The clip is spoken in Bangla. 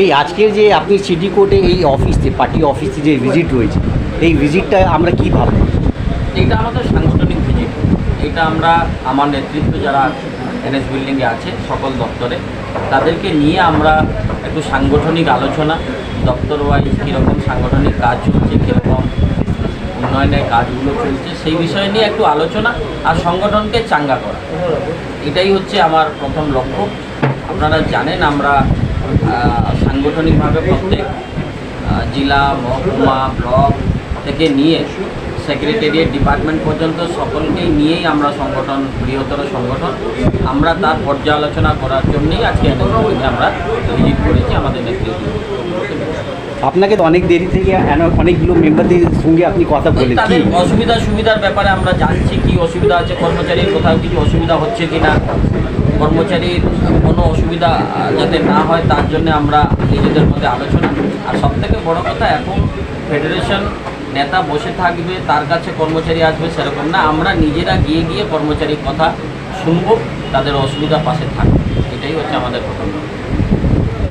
এই আজকের যে আপনি সিটি কোর্টে এই অফিসে পার্টি অফিসে যে ভিজিট রয়েছে, এই ভিজিটটা আমরা কি ভাববো? এটা আমাদের সাংগঠনিক ভিজিট এটা আমরা, আমার নেতৃত্ব যারা এনএস বিল্ডিংয়ে আছে, সকল দপ্তরে, তাদেরকে নিয়ে আমরা একটু সাংগঠনিক আলোচনা দপ্তর ওয়াইজ কীরকম সাংগঠনিক কাজ চলছে, কীরকম উন্নয়নের কাজগুলো চলছে, সেই বিষয় নিয়ে একটু আলোচনা আর সংগঠনকে চাঙ্গা করা। এটাই হচ্ছে আমার প্রথম লক্ষ্য। আপনারা জানেন, আমরা সাংগঠনিকভাবে প্রত্যেক জেলা মহকুমা ব্লক থেকে নিয়ে সেক্রেটারিয়েট ডিপার্টমেন্ট পর্যন্ত সকলকেই নিয়েই আমরা সংগঠন বৃহত্তর সংগঠন। আমরা তার পর্যালোচনা করার জন্যই আজকে আমরা ভিজিট করেছি আমাদের নেতৃত্ব। আপনাকে তো অনেক দেরি থেকে অনেকগুলো মেম্বারদের সঙ্গে আপনি কথা বলেন তাদের অসুবিধা সুবিধার ব্যাপারে আমরা জানছি কি অসুবিধা আছে কর্মচারীর কোথাও কিছু অসুবিধা হচ্ছে কি না কর্মচারীর কোনো অসুবিধা যাতে না হয়, তার জন্য আমরা নিজেদের মধ্যে আলোচনা আর সবথেকে বড় কথা, এখন ফেডারেশন নেতা বসে থাকবে, তার কাছে কর্মচারী আসবে সেরকম না। আমরা নিজেরা গিয়ে গিয়ে কর্মচারীর কথা শুনব, তাদের অসুবিধা পাশে থাকবে। এটাই হচ্ছে আমাদের প্রথম।